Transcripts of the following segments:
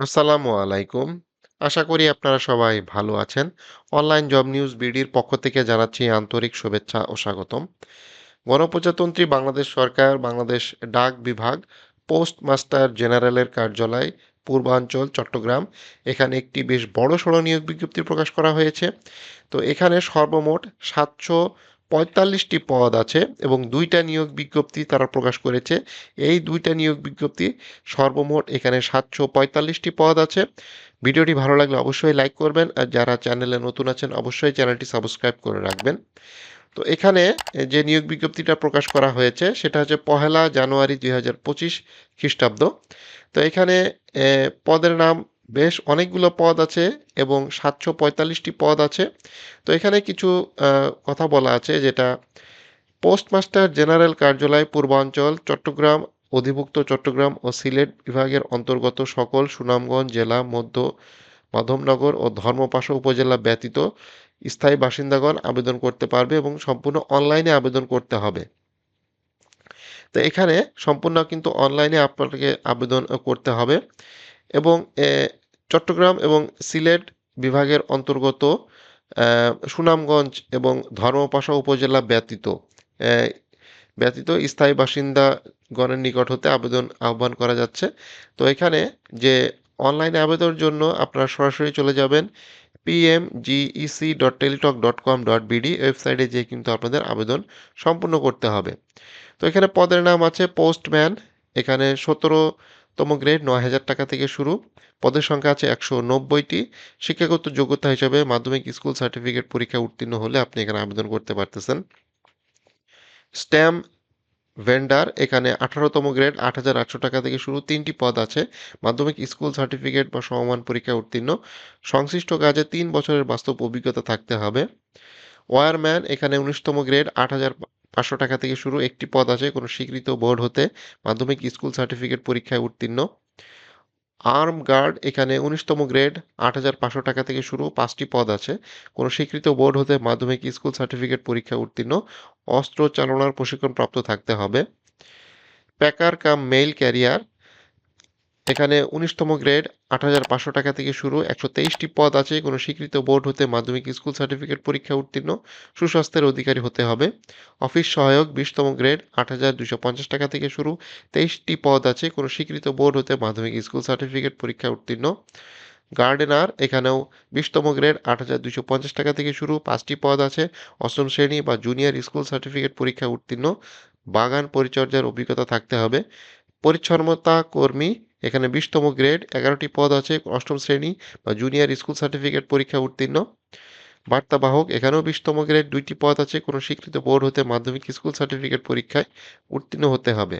আসসালামু আলাইকুম। আশা করি আপনারা সবাই ভালো আছেন। অনলাইন জব নিউজ বিডির পক্ষ থেকে জানাচ্ছি আন্তরিক শুভেচ্ছা ও স্বাগতম। গণপ্রজাতন্ত্রী বাংলাদেশ সরকার, বাংলাদেশ ডাক বিভাগ, পোস্ট মাস্টার জেনারেলের কার্যালয়, পূর্বাঞ্চল, চট্টগ্রাম এখানে একটি বেশ বড়সড় নিয়োগ বিজ্ঞপ্তি প্রকাশ করা হয়েছে। তো এখানে সর্বমোট ৭৪৫টি পদ আছে এবং দুইটা নিয়োগ বিজ্ঞপ্তি তারা প্রকাশ করেছে। এই দুইটা নিয়োগ বিজ্ঞপ্তি সর্বমোট এখানে ৭৪৫টি পদ আছে। ভিডিওটি ভালো লাগলে অবশ্যই লাইক করবেন আর যারা চ্যানেলে নতুন আছেন অবশ্যই চ্যানেলটি সাবস্ক্রাইব করে রাখবেন। তো এখানে যে নিয়োগ বিজ্ঞপ্তিটা প্রকাশ করা হয়েছে সেটা হচ্ছে পহেলা জানুয়ারি ২০২৫ খ্রিস্টাব্দ। তো এখানে পদের নাম বেশ অনেকগুলো পদ আছে এবং ৭৪৫টি পদ আছে। তো এখানে কিছু কথা বলা আছে যেটা পোস্টমাস্টার জেনারেল কার্যালয় পূর্বাঞ্চল, চট্টগ্রাম অধিভুক্ত চট্টগ্রাম ও সিলেট বিভাগের অন্তর্গত সকল সুনামগঞ্জ জেলা, মধ্য মাধবনগর ও ধর্মপাশা উপজেলা ব্যতীত স্থায়ী বাসিন্দাগণ আবেদন করতে পারবে এবং সম্পূর্ণ অনলাইনে আবেদন করতে হবে। তো এখানে সম্পূর্ণ কিন্তু অনলাইনে আপনাকে আবেদন করতে হবে এবং চট্টগ্রাম এবং সিলেট বিভাগের অন্তর্গত সুনামগঞ্জ এবং ধর্মপাশা উপজেলা ব্যতীত ব্যতীত স্থায়ী বাসিন্দাগণের নিকট হতে আবেদন আহ্বান করা যাচ্ছে। তো এখানে যে অনলাইনে আবেদনের জন্য আপনারা সরাসরি চলে যাবেন pmgec.teletalk.com.bd ওয়েবসাইটে যেয়ে কিন্তু আপনাদের আবেদন সম্পূর্ণ করতে হবে। তো এখানে পদের নাম আছে পোস্টম্যান, এখানে ১৭ তম গ্রেড ৯,০০০ টাকা থেকে শুরু। পদের সংখ্যা আছে ১৯০টি। শিক্ষাগত যোগ্যতা হিসেবে মাধ্যমিক স্কুল সার্টিফিকেট পরীক্ষা উত্তীর্ণ হলে আপনি এখানে আবেদন করতে পারতেছেন। স্ট্যাম ভেন্ডার এখানে ১৮ তম গ্রেড ৮,৮০০ টাকা থেকে শুরু তিনটি পদ আছে। মাধ্যমিক স্কুল সার্টিফিকেট বা সমমান পরীক্ষা উত্তীর্ণ। সংশ্লিষ্ট কাজে তিন বছরের বাস্তব অভিজ্ঞতা থাকতে হবে। ওয়্যারম্যান এখানে ১৯ তম গ্রেড ৮,৫০০ টাকা থেকে শুরু একটি পদ আছে কোনো স্বীকৃত বোর্ড হতে মাধ্যমিক স্কুল সার্টিফিকেট পরীক্ষায় উত্তীর্ণ। আর্ম গার্ড এখানে উনিশতম গ্রেড আট হাজার পাঁচশো টাকা থেকে শুরু পাঁচটি পদ আছে। কোনো স্বীকৃত বোর্ড হতে মাধ্যমিক স্কুল সার্টিফিকেট পরীক্ষায় উত্তীর্ণ। অস্ত্র চালনার প্রশিক্ষণপ্রাপ্ত থাকতে হবে। প্যাকার কাম মেইল ক্যারিয়ার এখানে ১৯ তম গ্রেড ৮,৫০০ টাকা থেকে শুরু ১২৩টি পদ আছে। কোনো স্বীকৃত বোর্ড হতে মাধ্যমিক স্কুল সার্টিফিকেট পরীক্ষায় উত্তীর্ণ। সুস্বাস্থ্যের অধিকারী হতে হবে। অফিস সহায়ক ২০ তম গ্রেড ৮,২৫০ টাকা থেকে শুরু ২৩টি পদ আছে। কোনো স্বীকৃত বোর্ড হতে মাধ্যমিক স্কুল সার্টিফিকেট পরীক্ষা উত্তীর্ণ। গার্ডেনার এখানেও ২০ তম গ্রেড ৮,২৫০ টাকা থেকে শুরু পাঁচটি পদ আছে। অষ্টম শ্রেণি বা জুনিয়র স্কুল সার্টিফিকেট পরীক্ষা উত্তীর্ণ। বাগান পরিচর্যার অভিজ্ঞতা থাকতে হবে। পরিচ্ছন্নতা কর্মী এখানে বিশতম গ্রেড ১১টি পদ আছে। অষ্টম শ্রেণি বা জুনিয়র স্কুল সার্টিফিকেট পরীক্ষা উত্তীর্ণ। বার্তাবাহক এখানেও ২০ তম গ্রেড দুইটি পদ আছে। কোনো স্বীকৃত বোর্ড হতে মাধ্যমিক স্কুল সার্টিফিকেট পরীক্ষায় উত্তীর্ণ হতে হবে।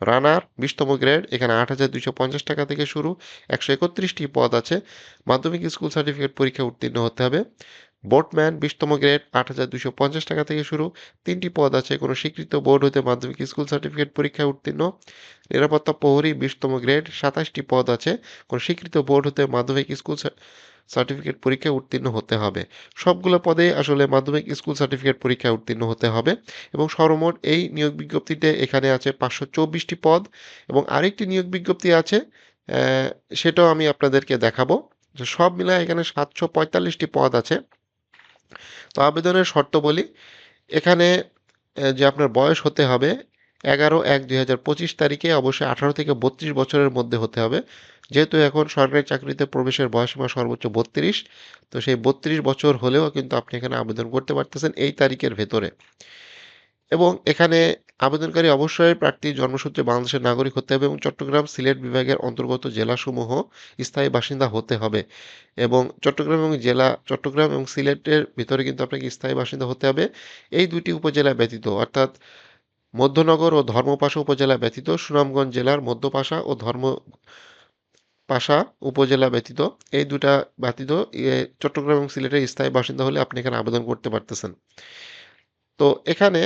রানার ২০ তম গ্রেড এখানে ৮,২৫০ টাকা থেকে শুরু ১৩১টি পদ আছে। মাধ্যমিক স্কুল সার্টিফিকেট পরীক্ষায় উত্তীর্ণ হতে হবে। বোটম্যান ২০ তম গ্রেড ৮,২৫০ টাকা থেকে শুরু তিনটি পদ আছে। কোনো স্বীকৃত বোর্ড হতে মাধ্যমিক স্কুল সার্টিফিকেট পরীক্ষায় উত্তীর্ণ। নিরাপত্তা প্রহরী ২০ তম গ্রেড ২৭টি পদ আছে। কোনো স্বীকৃত বোর্ড হতে মাধ্যমিক স্কুল সার্টিফিকেট পরীক্ষায় উত্তীর্ণ হতে হবে। সবগুলো পদেই আসলে মাধ্যমিক স্কুল সার্টিফিকেট পরীক্ষায় উত্তীর্ণ হতে হবে এবং সর্বমোট এই নিয়োগ বিজ্ঞপ্তিতে এখানে আছে ৫২৪টি পদ এবং আরেকটি নিয়োগ বিজ্ঞপ্তি আছে সেটাও আমি আপনাদেরকে দেখাবো। সব মিলায় এখানে ৭৪৫টি পদ আছে। তো আবেদনের শর্তাবলী এখানে যে আপনার বয়স হতে হবে ১১/১/২০২৫ তারিখে অবশ্যই ১৮ থেকে ৩২ বছরের মধ্যে হতে হবে। যেহেতু এখন সরকারি চাকরিতে প্রবেশের বয়সসীমা সর্বোচ্চ ৩২ তো সেই ৩২ বছর হলেও কিন্তু আপনি এখানে আবেদন করতে পারতেছেন এই তারিখের ভেতরে। এবং এখানে আবেদনকারী অবশ্যই প্রার্থীর জন্মসূত্রে বাংলাদেশের নাগরিক হতে হবে এবং চট্টগ্রাম, সিলেট বিভাগের অন্তর্গত জেলাসমূহ স্থায়ী বাসিন্দা হতে হবে এবং চট্টগ্রাম এবং জেলা চট্টগ্রাম এবং সিলেটের ভিতরে কিন্তু আপনাকে স্থায়ী বাসিন্দা হতে হবে। এই ২ টি উপজেলা ব্যতীত অর্থাৎ মধ্যনগর ও ধর্মপাশা উপজেলা ব্যতীত সুনামগঞ্জ জেলার মধ্যপাশা ও ধর্ম পাশা উপজেলা ব্যতীত এই ২ টা ব্যতীত চট্টগ্রাম এবং সিলেটের স্থায়ী বাসিন্দা হলে আপনি এখানে আবেদন করতে পারতেছেন। তো এখানে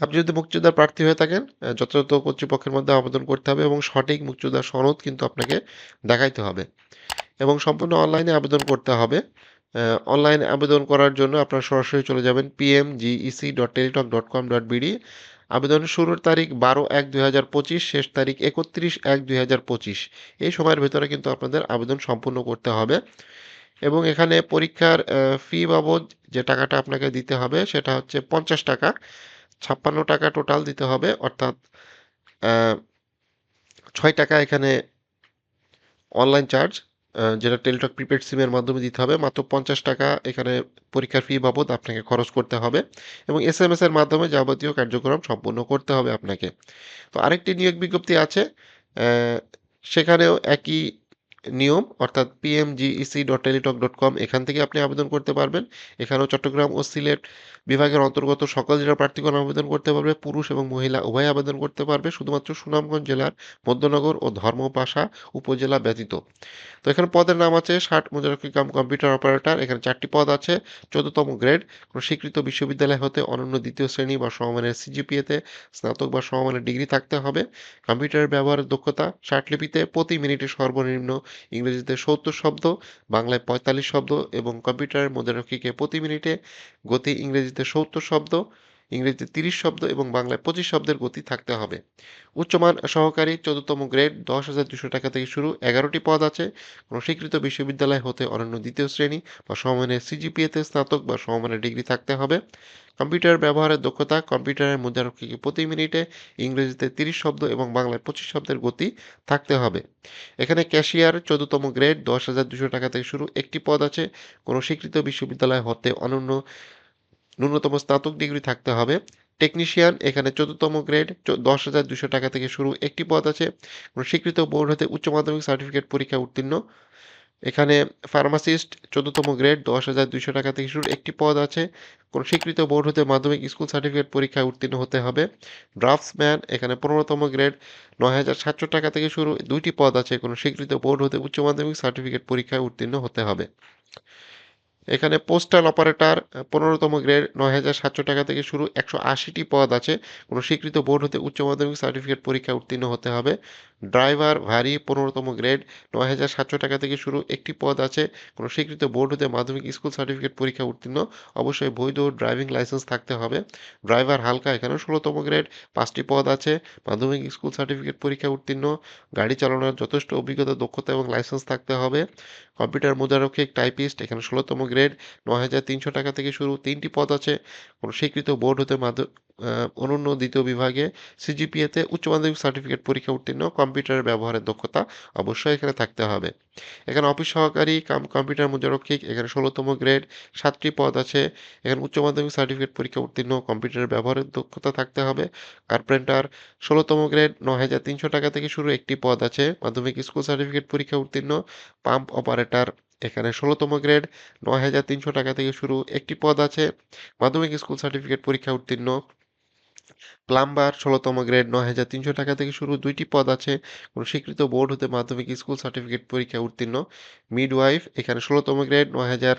আপনি যদি মুক্তিযোদ্ধার প্রার্থী হয়ে থাকেন যথাযথ কর্তৃপক্ষের মধ্যে আবেদন করতে হবে এবং সঠিক মুক্তিযোদ্ধার সনদ কিন্তু আপনাকে দেখাইতে হবে এবং সম্পূর্ণ অনলাইনে আবেদন করতে হবে। অনলাইনে আবেদন করার জন্য আপনারা সরাসরি চলে যাবেন pmgec.teletalk.com.bd আবেদন শুরুর তারিখ বারো এক দুই হাজার পঁচিশ, শেষ তারিখ একত্রিশ এক দুই হাজার পঁচিশ। এই সময়ের ভেতরে কিন্তু আপনাদের আবেদন সম্পূর্ণ করতে হবে এবং এখানে পরীক্ষার ফি বাবদ যে টাকাটা আপনাকে দিতে হবে সেটা হচ্ছে পঞ্চাশ টাকা। ছাপ্পান্ন টাকা টোটাল দিতে হবে, অর্থাৎ ছয় টাকা এখানে অনলাইন চার্জ যেটা টেলিটক প্রিপেড সিমের মাধ্যমে দিতে হবে, মাত্র পঞ্চাশ টাকা এখানে পরীক্ষার ফি বাবদ আপনাকে খরচ করতে হবে এবং এস এম এর মাধ্যমে যাবতীয় কার্যক্রম সম্পূর্ণ করতে হবে আপনাকে। তো আরেকটি নিয়োগ বিজ্ঞপ্তি আছে সেখানেও একই নিয়ম, অর্থাৎ PMGEC dot Teletalk dot com এখান থেকে আপনি আবেদন করতে পারবেন। এখানেও চট্টগ্রাম ও সিলেট বিভাগের অন্তর্গত সকল জেলার প্রার্থীগণ আবেদন করতে পারবে, পুরুষ এবং মহিলা উভয় আবেদন করতে পারবে, শুধুমাত্র সুনামগঞ্জ জেলার মধ্যনগর ও ধর্মপাশা উপজেলা ব্যতীত। তো এখানে পদের নাম আছে ষাট মুজারকি কাম কম্পিউটার অপারেটর, এখানে চারটি পদ আছে, চোদ্দতম গ্রেড। কোনো স্বীকৃত বিশ্ববিদ্যালয় হতে অনন্য দ্বিতীয় শ্রেণি বা সমমানের সিজিপিএতে স্নাতক বা সমমানের ডিগ্রি থাকতে হবে। কম্পিউটারের ব্যবহারের দক্ষতা ষাট লিপিতে প্রতি মিনিটে সর্বনিম্ন ইংরেজিতে সত্তর শব্দ, বাংলায় পঁয়তাল্লিশ শব্দ এবং কম্পিউটারের মধ্যে রক্ষীকে প্রতি মিনিটে গতি ইংরেজিতে সত্তর শব্দ ইংরেজিতে তিরিশ শব্দ এবং বাংলায় পঁচিশ শব্দের গতি থাকতে হবে। উচ্চমান সহকারী চতুর্থম গ্রেড দশ হাজার দুশো টাকা থেকে শুরু, এগারোটি পদ আছে। কোনো স্বীকৃত বিশ্ববিদ্যালয় হতে অনন্য দ্বিতীয় শ্রেণি বা সমমানের সিজিপিএতে স্নাতক বা সমমানের ডিগ্রি থাকতে হবে। কম্পিউটার ব্যবহারের দক্ষতা, কম্পিউটারের মুদ্রারক্ষীকে প্রতি মিনিটে ইংরেজিতে তিরিশ শব্দ এবং বাংলায় পঁচিশ শব্দের গতি থাকতে হবে। এখানে ক্যাশিয়ার চোদ্দতম গ্রেড দশ হাজার দুশো টাকা থেকে শুরু, একটি পদ আছে। কোনো স্বীকৃত বিশ্ববিদ্যালয় হতে অনন্য ন্যূনতম স্নাতক ডিগ্রি থাকতে হবে। টেকনিশিয়ান, এখানে চতুর্থম গ্রেড দশ হাজার দুশো টাকা থেকে শুরু একটি পদ আছে। কোনো স্বীকৃত বোর্ড হতে উচ্চ মাধ্যমিক সার্টিফিকেট পরীক্ষা উত্তীর্ণ। এখানে ফার্মাসিস্ট চতুর্থম গ্রেড, দশ হাজার দুইশো টাকা থেকে শুরু একটি পদ আছে। কোনো স্বীকৃত বোর্ড হতে মাধ্যমিক স্কুল সার্টিফিকেট পরীক্ষায় উত্তীর্ণ হতে হবে। ড্রাফটসম্যান, এখানে পনেরোতম গ্রেড, নয় হাজার সাতশো টাকা থেকে শুরু দুইটি পদ আছে। কোনো স্বীকৃত বোর্ড হতে উচ্চ মাধ্যমিক সার্টিফিকেট পরীক্ষায় উত্তীর্ণ হতে হবে। এখানে পোস্টাল অপারেটর পনেরোতম গ্রেড নয় হাজার সাতশো টাকা থেকে শুরু একশো আশিটি পদ আছে। কোনো স্বীকৃত বোর্ড হতে উচ্চ মাধ্যমিক সার্টিফিকেট পরীক্ষা উত্তীর্ণ হতে হবে। ড্রাইভার ভারী পনেরোতম গ্রেড, নয় হাজার সাতশো টাকা থেকে শুরু একটি পদ আছে। কোনো স্বীকৃত বোর্ড হতে মাধ্যমিক স্কুল সার্টিফিকেট পরীক্ষা উত্তীর্ণ। অবশ্যই বৈধ ড্রাইভিং লাইসেন্স থাকতে হবে। ড্রাইভার হালকা এখানে ষোলোতম গ্রেড। পাঁচটি পদ আছে। মাধ্যমিক স্কুল সার্টিফিকেট পরীক্ষা উত্তীর্ণ। গাড়ি চালানোর যথেষ্ট অভিজ্ঞতা, দক্ষতা এবং লাইসেন্স থাকতে হবে। কম্পিউটার মুদ্রারক্ষিক টাইপিস্ট, এখানে ষোলোতম গ্রেড, নয় হাজার তিনশো টাকা থেকে শুরু তিনটি পদ আছে। কোনো স্বীকৃত বোর্ড হতে মাধ্যম অনন্য দ্বিতীয় বিভাগে সিজিপিএতে উচ্চ মাধ্যমিক সার্টিফিকেট পরীক্ষা উত্তীর্ণ কম্পিউটারের ব্যবহারের দক্ষতা অবশ্যই এখানে থাকতে হবে। এখানে অফিস সহকারী, কাম কম্পিউটার মুদ্রারক্ষিক এখানে ষোলোতম গ্রেড সাতটি পদ আছে। এখানে উচ্চ মাধ্যমিক সার্টিফিকেট পরীক্ষা উত্তীর্ণ কম্পিউটারের ব্যবহারের দক্ষতা থাকতে হবে। কার্পেন্টার ষোলোতম গ্রেড নয় হাজার তিনশো টাকা থেকে শুরু একটি পদ আছে। মাধ্যমিক স্কুল সার্টিফিকেট পরীক্ষা উত্তীর্ণ পাম্প অপারেটর এখানে ষোলোতম গ্রেড নয় হাজার তিনশো টাকা থেকে শুরু একটি পদ আছে। মাধ্যমিক স্কুল সার্টিফিকেট পরীক্ষা উত্তীর্ণ প্লাম্বার ষোলোতম গ্রেড নয় হাজার তিনশো টাকা থেকে শুরু দুইটি পদ আছে। কোনো স্বীকৃত বোর্ড হতে মাধ্যমিক স্কুল সার্টিফিকেট পরীক্ষা উত্তীর্ণ। মিডওয়াইফ এখানে ষোলোতম গ্রেড নয় হাজার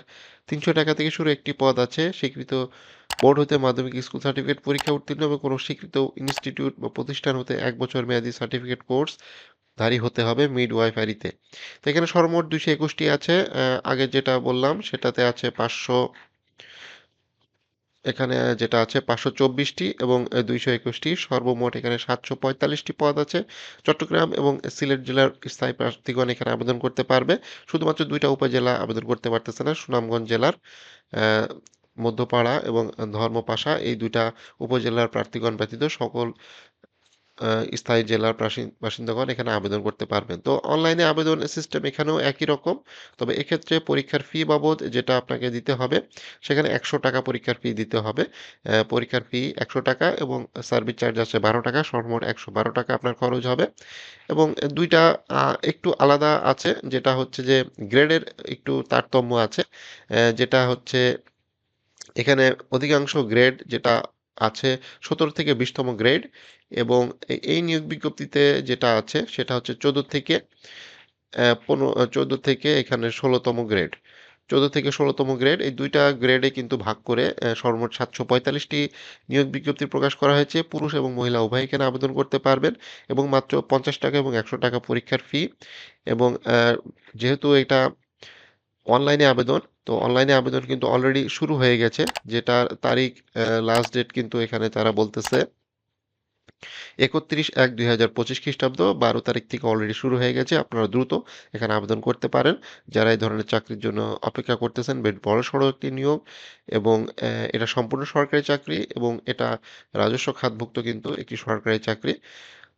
তিনশো টাকা থেকে শুরু একটি পদ আছে। স্বীকৃত বোর্ড হতে মাধ্যমিক স্কুল সার্টিফিকেট পরীক্ষা উত্তীর্ণ এবং কোনো স্বীকৃত ইনস্টিটিউট বা প্রতিষ্ঠান হতে এক বছর মেয়াদী সার্টিফিকেট কোর্স ধারী হতে হবে মিড ওয়াইফারিতে তো এখানে সর্বমোট দুইশো একুশটি আছে। আগে যেটা বললাম সেটাতে আছে পাঁচশো এখানে যেটা আছে পাঁচশো চব্বিশটি এবং দুইশো একুশটি, সর্বমোট এখানে সাতশো পঁয়তাল্লিশটি পদ আছে। চট্টগ্রাম এবং সিলেট জেলার স্থায়ী প্রার্থীগণ এখানে আবেদন করতে পারবে। শুধুমাত্র দুইটা উপজেলা আবেদন করতে পারতেছে না, সুনামগঞ্জ জেলার মধ্যপাড়া এবং ধর্মপাশা। এই দুইটা উপজেলার প্রার্থীগণ ব্যতীত সকল স্থায়ী জেলার বাসিন্দাগণ এখানে আবেদন করতে পারবেন। তো অনলাইনে আবেদন সিস্টেম এখানেও একই রকম। তবে এক্ষেত্রে পরীক্ষার ফি বাবদ যেটা আপনাকে দিতে হবে, সেখানে একশো টাকা পরীক্ষার ফি দিতে হবে। পরীক্ষার ফি একশো টাকা এবং সার্ভিস চার্জ আছে বারো টাকা, সর্বমোট একশো বারো টাকা আপনার খরচ হবে। এবং দুইটা একটু আলাদা আছে, যেটা হচ্ছে যে গ্রেডের একটু তারতম্য আছে। যেটা হচ্ছে এখানে অধিকাংশ গ্রেড যেটা আছে সতেরো থেকে বিশতম গ্রেড এবং এই নিয়োগ বিজ্ঞপ্তিতে যেটা আছে সেটা হচ্ছে চোদ্দ থেকে পনেরো চোদ্দ থেকে এখানে ষোলোতম গ্রেড চোদ্দ থেকে ষোলোতম গ্রেড এই দুইটা গ্রেডে কিন্তু ভাগ করে সর্বমোট সাতশো পঁয়তাল্লিশটি নিয়োগ বিজ্ঞপ্তি প্রকাশ করা হয়েছে। পুরুষ এবং মহিলা উভয় এখানে আবেদন করতে পারবেন এবং মাত্র পঞ্চাশ টাকা এবং একশো টাকা পরীক্ষার ফি এবং যেহেতু এটা অনলাইনে আবেদন তো অনলাইনে আবেদন কিন্তু অলরেডি শুরু হয়ে গেছে, যেটার তারিখ লাস্ট ডেট কিন্তু এখানে তারা বলতেছে একত্রিশ এক দুই হাজার পঁচিশ খ্রিস্টাব্দ, বারো তারিখ থেকে অলরেডি শুরু হয়ে গেছে, আপনারা দ্রুত এখানে আবেদন করতে পারেন। যারা এই ধরনের চাকরির জন্য অপেক্ষা করতেছেন, বেশ বড় সড়ো একটি নিয়োগ এবং এটা সম্পূর্ণ সরকারি চাকরি এবং এটা রাজস্ব খাতভুক্ত কিন্তু একটি সরকারি চাকরি।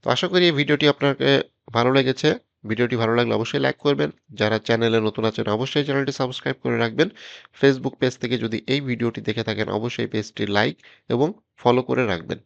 তো আশা করি এই ভিডিওটি আপনাকে ভালো লেগেছে। ভিডিওটি ভালো লাগলে অবশ্যই লাইক করবেন। যারা চ্যানেলে নতুন আছেন, অবশ্যই চ্যানেলটি সাবস্ক্রাইব করে রাখবেন। ফেসবুক পেজ থেকে যদি এই ভিডিওটি দেখে থাকেন, অবশ্যই পেজটি লাইক এবং ফলো করে রাখবেন।